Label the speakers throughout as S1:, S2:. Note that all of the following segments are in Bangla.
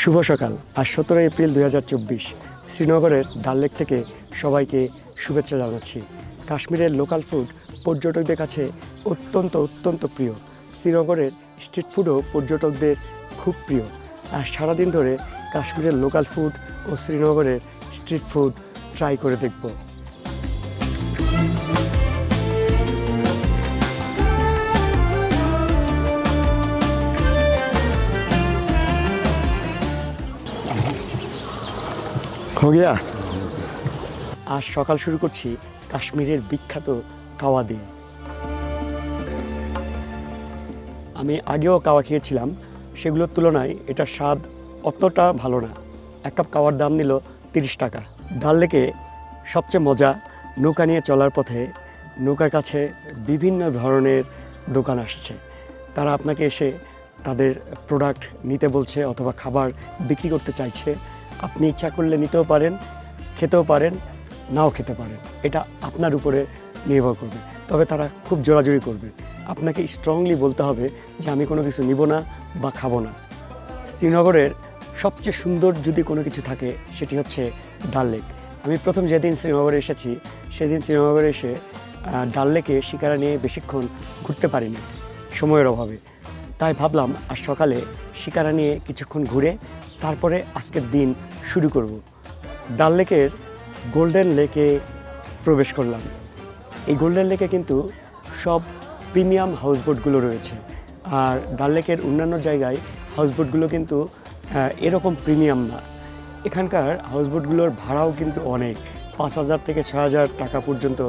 S1: শুভ সকাল। আজ সতেরো এপ্রিল দু হাজার চব্বিশ, শ্রীনগরের ডাল লেক থেকে সবাইকে শুভেচ্ছা জানাচ্ছি। কাশ্মীরের লোকাল ফুড পর্যটকদের কাছে অত্যন্ত অত্যন্ত প্রিয়। শ্রীনগরের স্ট্রিট ফুডও পর্যটকদের খুব প্রিয়। আর সারাদিন ধরে কাশ্মীরের লোকাল ফুড ও শ্রীনগরের স্ট্রিট ফুড ট্রাই করে দেখব। हो गया আজ সকাল শুরু করছি কাশ্মীরের বিখ্যাত কাওয়া দিয়ে আমি আগেও কাওয়া খেয়েছিলাম সেগুলোর তুলনায় এটার স্বাদ অতটা ভালো না এক কাপ কাওয়ার দাম নিল তিরিশ টাকা ডাল লেকে সবচেয়ে মজা নৌকা নিয়ে চলার পথে নৌকার কাছে বিভিন্ন ধরনের দোকান আসছে তারা আপনাকে এসে তাদের প্রোডাক্ট নিতে বলছে অথবা খাবার বিক্রি করতে চাইছে আপনি ইচ্ছা করলে নিতেও পারেন, খেতেও পারেন, নাও খেতে পারেন। এটা আপনার উপরে নির্ভর করবে। তবে তারা খুব জোরাজুরি করবে। আপনাকে স্ট্রংলি বলতে হবে যে আমি কোনো কিছু নিব না বা খাব না। শ্রীনগরের সবচেয়ে সুন্দর যদি কোনো কিছু থাকে, সেটি হচ্ছে ডাল লেক। আমি প্রথম যেদিন শ্রীনগরে এসেছি, সেদিন শ্রীনগরে এসে ডাল লেকে শিকারা নিয়ে বেশিক্ষণ ঘুরতে পারিনি, সময়ের অভাবে। তাই ভাবলাম আজ সকালে শিকারা নিয়ে কিছুক্ষণ ঘুরে তারপরে আজকের দিন শুরু করব। ডাল লেকের গোল্ডেন লেকে প্রবেশ করলাম। এই গোল্ডেন লেকে কিন্তু সব প্রিমিয়াম হাউসবোটগুলো রয়েছে। আর ডাল লেকের অন্যান্য জায়গায় হাউসবোটগুলো কিন্তু এরকম প্রিমিয়াম না। এখানকার হাউসবোটগুলোর ভাড়াও কিন্তু অনেক। পাঁচ হাজার থেকে ছ হাজার টাকা পর্যন্ত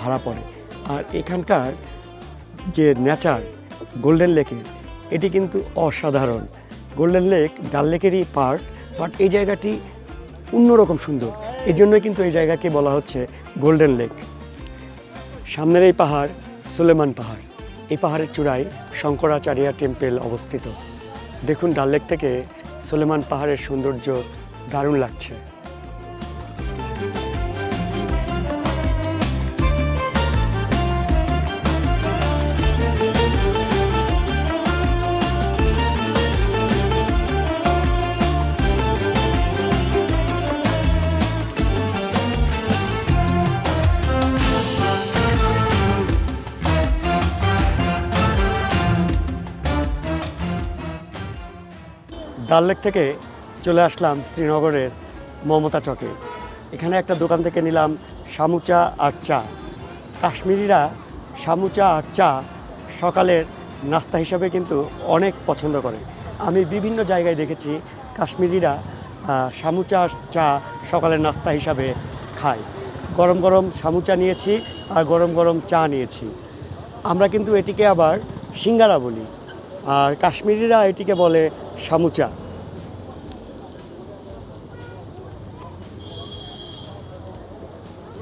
S1: ভাড়া পড়ে। আর এখানকার যে নেচার গোল্ডেন লেকের এটি কিন্তু অসাধারণ। গোল্ডেন লেক ডাল লেকেরই পার্ট বাট এই জায়গাটি অন্যরকম সুন্দর। এই জন্যই কিন্তু এই জায়গাকে বলা হচ্ছে গোল্ডেন লেক সামনের এই পাহাড় সুলেমান পাহাড়। এই পাহাড়ের চূড়ায় শঙ্করাচার্যা টেম্পেল অবস্থিত। দেখুন ডাল লেক থেকে সুলেমান পাহাড়ের সৌন্দর্য দারুণ লাগছে। ডাল লেক থেকে চলে আসলাম শ্রীনগরের মমতা চকে। এখানে একটা দোকান থেকে নিলাম সামুচা আর চা। কাশ্মীরিরা সামুচা আর চা সকালের নাস্তা হিসাবে কিন্তু অনেক পছন্দ করে। আমি বিভিন্ন জায়গায় দেখেছি কাশ্মীরিরা সামুচা আর চা সকালের নাস্তা হিসাবে খায়। গরম গরম সামুচা নিয়েছি আর গরম গরম চা নিয়েছি। আমরা কিন্তু এটিকে আবার সিঙ্গারা বলি। আর কাশ্মীরিরা এটিকে বলে সামুচা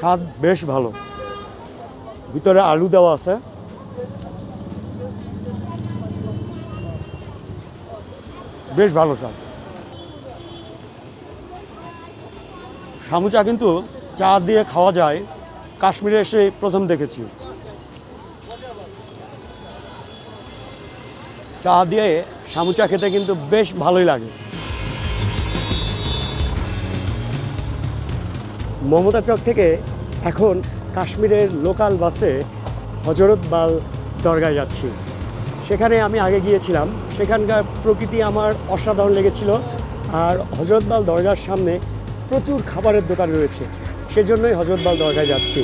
S1: স্বাদ বেশ ভালো। ভিতরে আলু দেওয়া আছে। বেশ ভালো স্বাদ। সামুচা কিন্তু চা দিয়ে খাওয়া যায়। কাশ্মীরে এসে প্রথম দেখেছি। চা দিয়ে সামুচা খেতে কিন্তু বেশ ভালোই লাগে। মমতা চক থেকে এখন কাশ্মীরের লোকাল বাসে হজরতবাল দরগায় যাচ্ছি। সেখানে আমি আগে গিয়েছিলাম। সেখানকার প্রকৃতি আমার অসাধারণ লেগেছিল আর হজরতবাল দরগার সামনে প্রচুর খাবারের দোকান রয়েছে। সেজন্যই হজরতবাল দরগায় যাচ্ছি।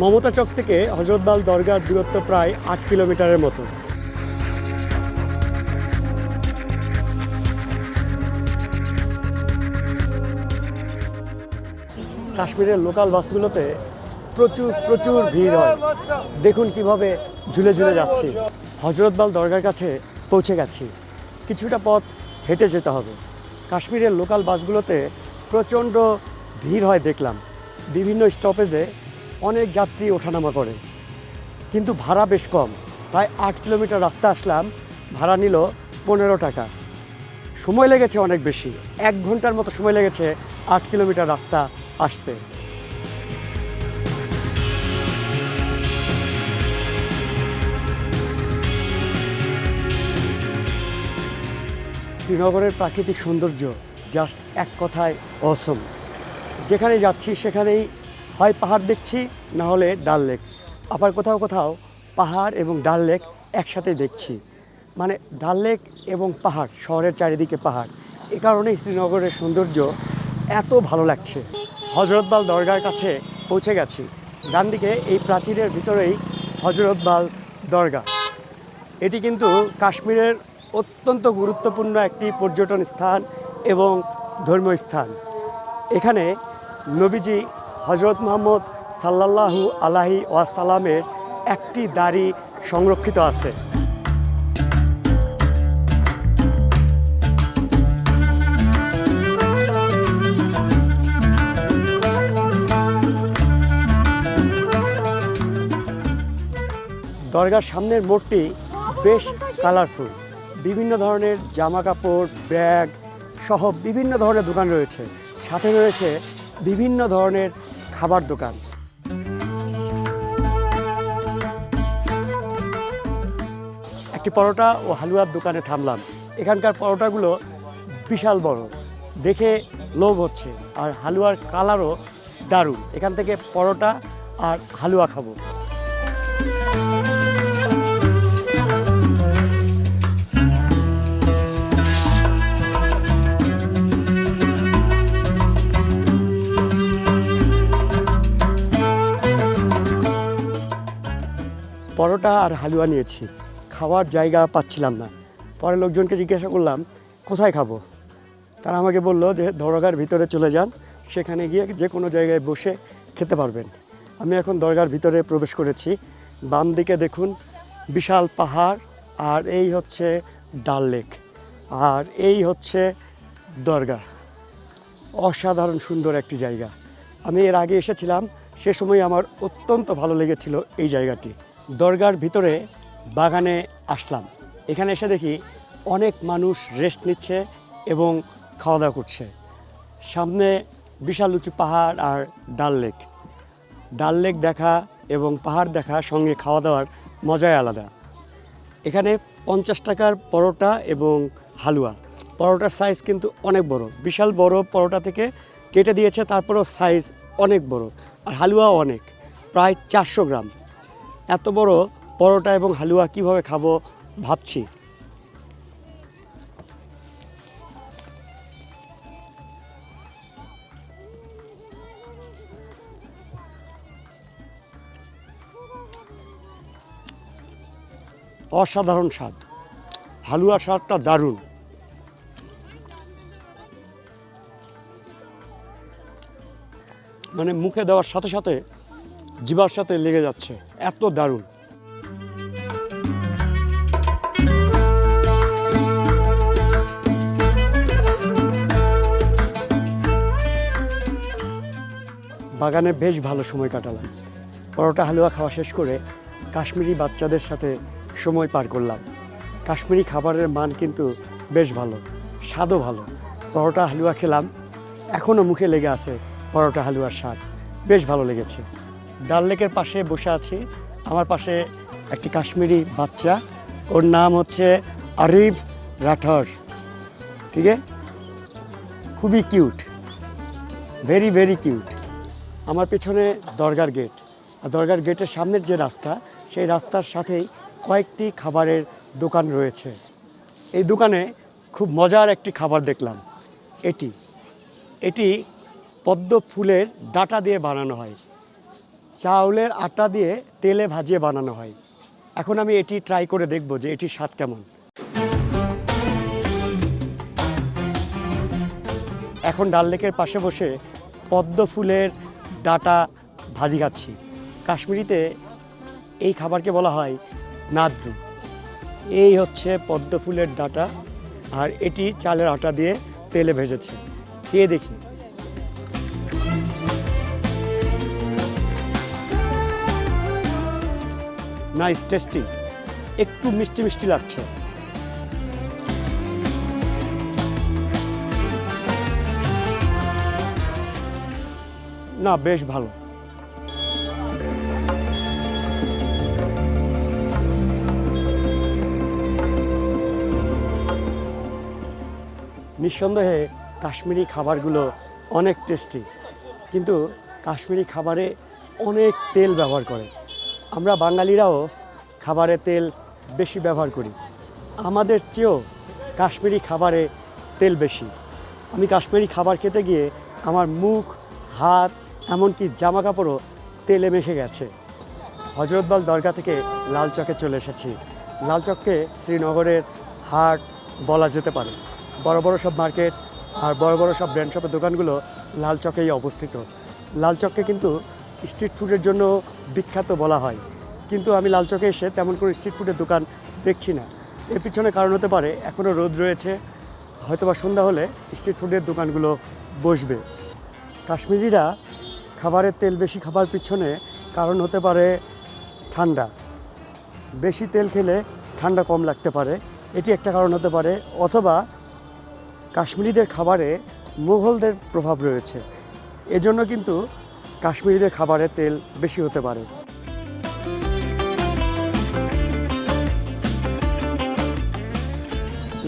S1: মমতা চক থেকে হজরতবাল দরগার দূরত্ব প্রায় আট কিলোমিটারের মতো। কাশ্মীরের লোকাল বাসগুলোতে প্রচুর প্রচুর ভিড় হয়। দেখুন কীভাবে ঝুলে ঝুলে যাচ্ছি। হজরতবাল দরগার কাছে পৌঁছে গেছি। কিছুটা পথ হেঁটে যেতে হবে। কাশ্মীরের লোকাল বাসগুলোতে প্রচণ্ড ভিড় হয় দেখলাম। বিভিন্ন স্টপেজে অনেক যাত্রী ওঠানামা করে। কিন্তু ভাড়া বেশ কম। প্রায় আট কিলোমিটার রাস্তা আসলাম। ভাড়া নিল পনেরো টাকা। সময় লেগেছে অনেক বেশি। এক ঘণ্টার মতো সময় লেগেছে আট কিলোমিটার রাস্তা আসতে। শ্রীনগরের প্রাকৃতিক সৌন্দর্য জাস্ট এক কথায় অসম যেখানে যাচ্ছি, সেখানেই হয় পাহাড় দেখছি, না হলে ডাল লেক আবার কোথাও কোথাও পাহাড় এবং ডাল লেক একসাথে দেখছি। মানে ডাল লেক এবং পাহাড়, শহরের চারিদিকে পাহাড়। এ কারণেই শ্রীনগরের সৌন্দর্য এত ভালো লাগছে। হজরতবাল দরগার কাছে পৌঁছে গেছি। ডান দিকে এই প্রাচীরের ভিতরেই হজরতবাল দরগা। এটি কিন্তু কাশ্মীরের অত্যন্ত গুরুত্বপূর্ণ একটি পর্যটন স্থান এবং ধর্মীয় স্থান। এখানে নবীজি হজরত মোহাম্মদ সাল্লাল্লাহু আলাহি ওয়াসালামের একটি দাড়ি সংরক্ষিত আছে। দরগার সামনের মোড়টি বেশ কালারফুল। বিভিন্ন ধরনের জামা কাপড় ব্যাগ সহ বিভিন্ন ধরনের দোকান রয়েছে। সাথে রয়েছে বিভিন্ন ধরনের খাবার দোকান। একটি পরোটা ও হালুয়ার দোকানে থামলাম। এখানকার পরোটাগুলো বিশাল বড়। দেখে লোভ হচ্ছে আর হালুয়ার কালারও দারুণ। এখান থেকে পরোটা আর হালুয়া খাব। পরোটা আর হালুয়া নিয়েছি। খাওয়ার জায়গা পাচ্ছিলাম না। পরে লোকজনকে জিজ্ঞাসা করলাম, কোথায় খাব? তারা আমাকে বলল যে, দরগার ভিতরে চলে যান। সেখানে গিয়ে যে কোনো জায়গায় বসে খেতে পারবেন। আমি এখন দরগার ভিতরে প্রবেশ করেছি। বাম দিকে দেখুন, বিশাল পাহাড়, আর এই হচ্ছে ডাল লেক। আর এই হচ্ছে দরগা। অসাধারণ সুন্দর একটি জায়গা। আমি এর আগে এসেছিলাম, সে সময় আমার অত্যন্ত ভালো লেগেছিল এই জায়গাটি। দরগার ভিতরে বাগানে আসলাম। এখানে এসে দেখি অনেক মানুষ রেস্ট নিচ্ছে এবং খাওয়া দাওয়া করছে। সামনে বিশাল উঁচু পাহাড় আর ডাল লেক ডাল লেক দেখা এবং পাহাড় দেখা সঙ্গে খাওয়া দাওয়ার মজাই আলাদা। এখানে পঞ্চাশ টাকার পরোটা এবং হালুয়া। পরোটার সাইজ কিন্তু অনেক বড়। বিশাল বড় পরোটা থেকে কেটে দিয়েছে, তারপরেও সাইজ অনেক বড়। আর হালুয়াও অনেক। প্রায় চারশো গ্রাম। এত বড় পরোটা এবং হালুয়া কীভাবে খাব ভাবছি। অসাধারণ স্বাদ। হালুয়া স্বাদটা দারুণ। মানে মুখে দেওয়ার সাথে সাথে জিবার সাথে লেগে যাচ্ছে। এত দারুণ। বাগানে বেশ ভালো সময় কাটালাম। পরোটা হালুয়া খাওয়া শেষ করে কাশ্মীরি বাচ্চাদের সাথে সময় পার করলাম। কাশ্মীরি খাবারের মান কিন্তু বেশ ভালো, স্বাদও ভালো। পরোটা হালুয়া খেলাম এখনও মুখে লেগে আছে পরোটা হালুয়ার স্বাদ। বেশ ভালো লেগেছে। ডাল লেকের পাশে বসে আছি। আমার পাশে একটি কাশ্মীরি বাচ্চা। ওর নাম হচ্ছে আরিফ রাঠর। ঠিক আছে? খুবই কিউট। Very very cute. আমার পেছনে দরগার গেট। আর দরগার গেটের সামনের যে রাস্তা, সেই রাস্তার সাথেই কয়েকটি খাবারের দোকান রয়েছে। এই দোকানে খুব মজার একটি খাবার দেখলাম। এটি। এটি পদ্ম ফুলের ডাটা দিয়ে বানানো হয়। চাউলের আটা দিয়ে তেলে ভাজিয়ে বানানো হয়। এখন আমি এটি ট্রাই করে দেখব যে এটির স্বাদ কেমন। এখন ডাল লেকের পাশে বসে পদ্ম ফুলের ডাটা ভাজি খাচ্ছি। কাশ্মীরিতে এই খাবারকে বলা হয় নাদ্রু। এই হচ্ছে পদ্ম ফুলের ডাটা, আর এটি চালের আটা দিয়ে তেলে ভেজেছে। খেয়ে দেখি। নাইস টেস্টি একটু মিষ্টি মিষ্টি লাগছে। না, বেশ ভালো। নিঃসন্দেহে কাশ্মীরি খাবারগুলো অনেক টেস্টি কিন্তু কাশ্মীরি খাবারে অনেক তেল ব্যবহার করে। আমরা বাঙালিরাও খাবারে তেল বেশি ব্যবহার করি। আমাদের চেয়েও কাশ্মীরি খাবারে তেল বেশি। আমি কাশ্মীরি খাবার খেতে গিয়ে আমার মুখ, হাত, এমনকি জামা কাপড়ও তেলে মেখে গেছে। হজরতবাল দরগা থেকে লালচকে চলে এসেছি। লালচককে শ্রীনগরের হাট বলা যেতে পারে। বড় বড় সব মার্কেট আর বড় বড় সব ব্র্যান্ড শপের দোকানগুলো লালচকেই অবস্থিত। লাল চককে কিন্তু স্ট্রিট ফুডের জন্য বিখ্যাত বলা হয়। কিন্তু আমি লাল চকে এসে তেমন কোনো স্ট্রিট ফুডের দোকান দেখছি না। এর পিছনে কারণ হতে পারে এখনও রোদ রয়েছে। হয়তোবা সন্ধ্যা হলে স্ট্রিট ফুডের দোকানগুলো বসবে। কাশ্মীরিরা খাবারের তেল বেশি খাবার পিছনে কারণ হতে পারে ঠান্ডা। বেশি তেল খেলে ঠান্ডা কম লাগতে পারে। এটি একটা কারণ হতে পারে। অথবা কাশ্মীরিদের খাবারে মুঘলদের প্রভাব রয়েছে। এজন্য কিন্তু কাশ্মীরিদের খাবারে তেল বেশি হতে পারে।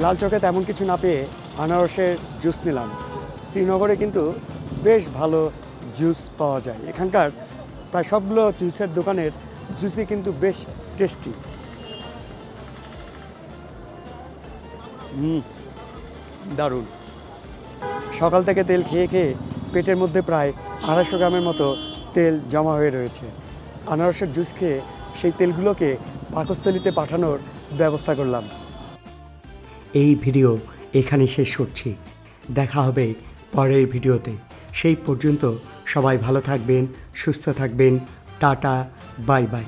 S1: লাল চকে তেমন কিছু না পেয়ে আনারসের জুস নিলাম। শ্রীনগরে কিন্তু বেশ ভালো জুস পাওয়া যায়। এখানকার প্রায় সবগুলো জুসের দোকানের জুসই কিন্তু বেশ টেস্টি। হুম দারুণ। সকাল থেকে তেল খেয়ে খেয়ে পেটের মধ্যে প্রায় আড়াইশো গ্রামের মতো তেল জমা হয়ে রয়েছে। আনারসের জুস খেয়ে সেই তেলগুলোকে পাকস্থলিতে পাঠানোর ব্যবস্থা করলাম। এই ভিডিও এখানে শেষ করছি। দেখা হবে পরের ভিডিওতে। সেই পর্যন্ত সবাই ভালো থাকবেন, সুস্থ থাকবেন। Tata, bye bye.